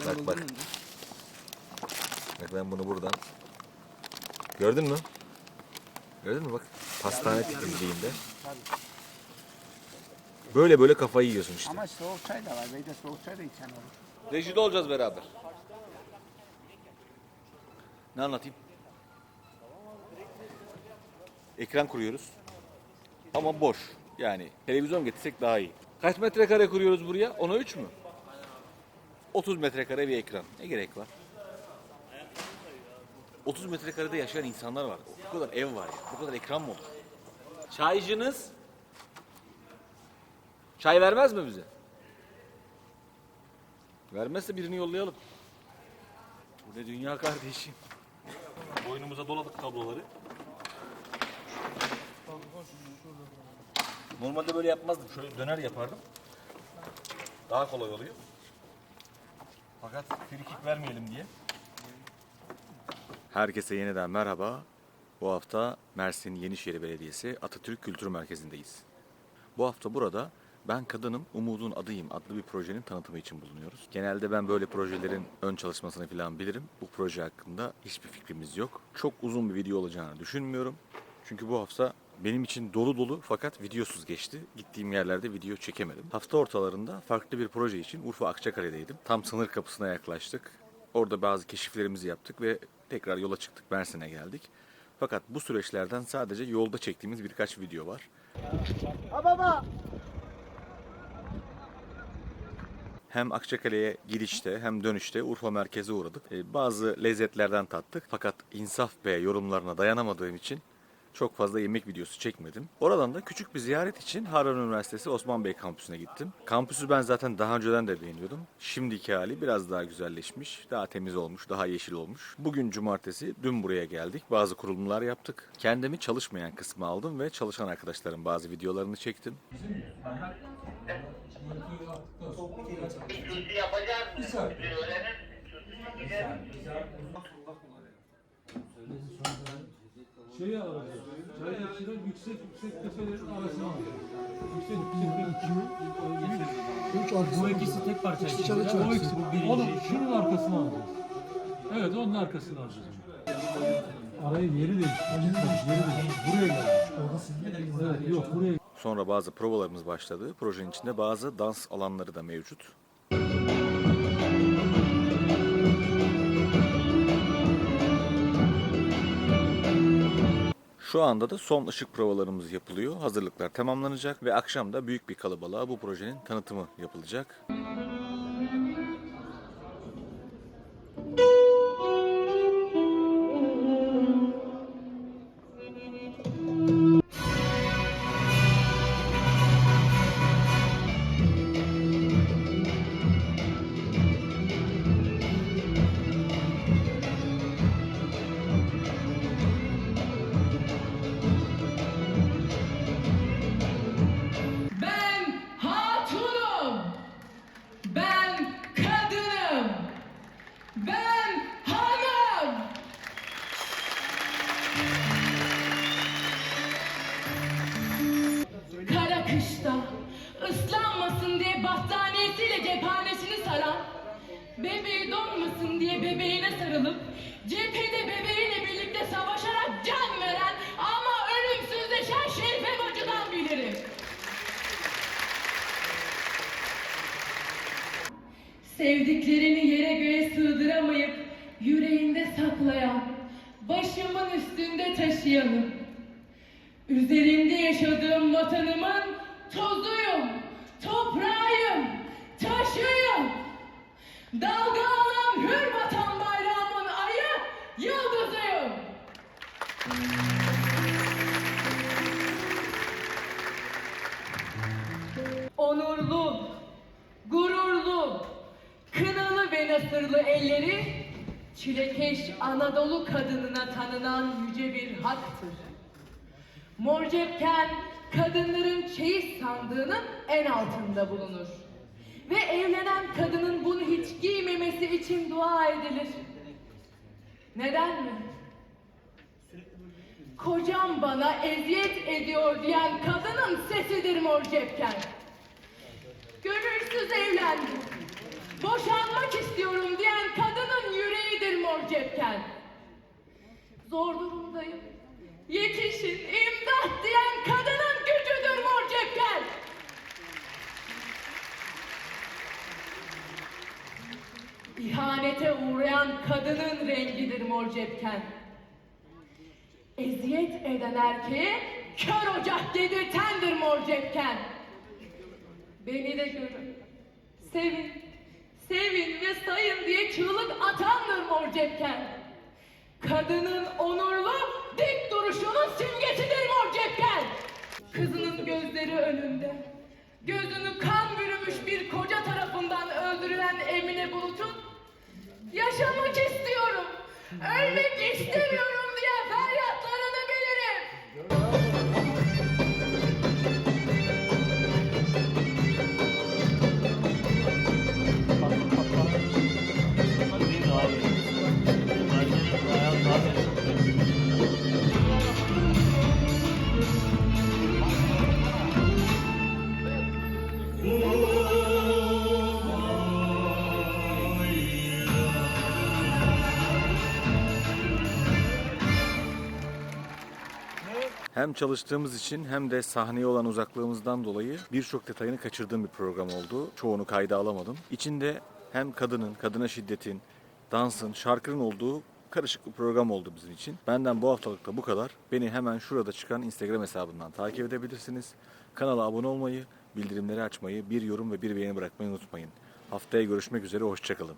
Ben Bak, buldum bak. onu. Bak ben bunu buradan. Gördün mü? Gördün mü bak. Pastane titizliğinde. Böyle böyle kafayı yiyorsun işte. Ama soğuk çay da var. Bir de soğuk çay da içen olur. Rejide olacağız beraber. Ne anlatayım? Ekran kuruyoruz. Ama boş. Yani televizyon getirsek daha iyi. Kaç metrekare kuruyoruz buraya? Ona 3 mü? 30 metrekare bir ekran. Ne gerek var? 30 metrekarede yaşayan insanlar var. Bu kadar ev var ya. Bu kadar ekran mı olur? Çaycınız çay vermez mi bize? Vermezse birini yollayalım. Bu ne dünya kardeşim. Boynumuza doladık kabloları. Normalde böyle yapmazdım. Şöyle döner yapardım. Daha kolay oluyor. Fakat frikik vermeyelim diye. Herkese yeniden merhaba. Bu hafta Mersin Yenişehir Belediyesi Atatürk Kültür Merkezi'ndeyiz. Bu hafta burada Ben Kadınım, Umudun Adıyım adlı bir projenin tanıtımı için bulunuyoruz. Genelde ben böyle projelerin ön çalışmasını falan bilirim. Bu proje hakkında hiçbir fikrimiz yok. Çok uzun bir video olacağını düşünmüyorum. Çünkü bu hafta benim için dolu dolu fakat videosuz geçti. Gittiğim yerlerde video çekemedim. Hafta ortalarında farklı bir proje için Urfa Akçakale'deydim. Tam sınır kapısına yaklaştık. Orada bazı keşiflerimizi yaptık ve tekrar yola çıktık. Mersin'e geldik. Fakat bu süreçlerden sadece yolda çektiğimiz birkaç video var. Hem Akçakale'ye girişte hem dönüşte Urfa merkeze uğradık. Ee, bazı lezzetlerden tattık. Fakat insaf ve yorumlarına dayanamadığım için çok fazla yemek videosu çekmedim. Oradan da küçük bir ziyaret için Harran Üniversitesi Osman Bey kampüsüne gittim. Kampüsü ben zaten daha önceden de beğeniyordum. Şimdiki hali biraz daha güzelleşmiş, daha temiz olmuş, daha yeşil olmuş. Bugün cumartesi, dün buraya geldik. Bazı kurulumlar yaptık. Kendimi çalışmayan kısmı aldım ve çalışan arkadaşların bazı videolarını çektim. Yapacağız mı? Şeyi alacağız. Çay geçiren yüksek yüksek tepelerin arasına alacağız. Yüksek yüksek Bu ikisi tek parça O içinde. ikisi. Bu birinci. Oğlum şunun arkasına alacağız. Evet onun arkasına alacağız. Arayı yeri değil. Bak, Yeri değil. Buraya geldi. Evet yok buraya Sonra bazı provalarımız başladı. Projenin içinde bazı dans alanları da mevcut. Şu anda da son ışık provalarımız yapılıyor. Hazırlıklar tamamlanacak ve akşam da büyük bir kalabalığa bu projenin tanıtımı yapılacak. Ben kışta ıslanmasın diye battaniyesiyle cephanesini saran, bebeği donmasın diye bebeğine sarılıp, cephede bebeğiyle birlikte savaşarak can veren ama ölümsüzleşen Şerife Bacı'dan bilirim. Sevdiklerini yere göğe sığdıramayıp yüreğinde saklayan, başımın üstünde taşıyanım. Üzerinde yaşadığım vatanımın tozuyum, toprağıyım, taşıyım. Dalgalanan hür vatan bayrağımın ayı, yıldızıyım. Onurlu, gururlu, kınalı ve nasırlı elleri çilekeş Anadolu kadınına tanınan yüce bir haktır. Mor cepken kadınların çeyiz sandığının en altında bulunur. Ve evlenen kadının bunu hiç giymemesi için dua edilir. Neden mi? Kocam bana eziyet ediyor diyen kadının sesidir mor cepken. Gönülsüz evlendim. Boşanmak istiyorum mor cepken. Zor durumdayım. Yetişin, imdat diyen kadının gücüdür mor cepken. İhanete uğrayan rengidir mor cepken. Eziyet eden erkeğe kör ocak dedirtendir mor cepken. Beni de görün. Sevin, sevin ve sayın diye çığlık atandır mor cepken. Kadının onurlu dik duruşunun simgesidir mor cepken. Kızının gözleri önünde. Gözünü kan bürümüş bir koca tarafından öldürülen Emine Bulut'un istiyorum, ölmek istemiyorum Hem çalıştığımız için hem de sahneye olan uzaklığımızdan dolayı birçok detayını kaçırdığım bir program oldu. Çoğunu kayda alamadım. İçinde hem kadının, kadına şiddetin, dansın, şarkının olduğu karışık bir program oldu bizim için. Benden bu haftalıkta bu kadar. Beni hemen şurada çıkan Instagram hesabından takip edebilirsiniz. Kanala abone olmayı, bildirimleri açmayı, bir yorum ve bir beğeni bırakmayı unutmayın. Haftaya görüşmek üzere, hoşçakalın.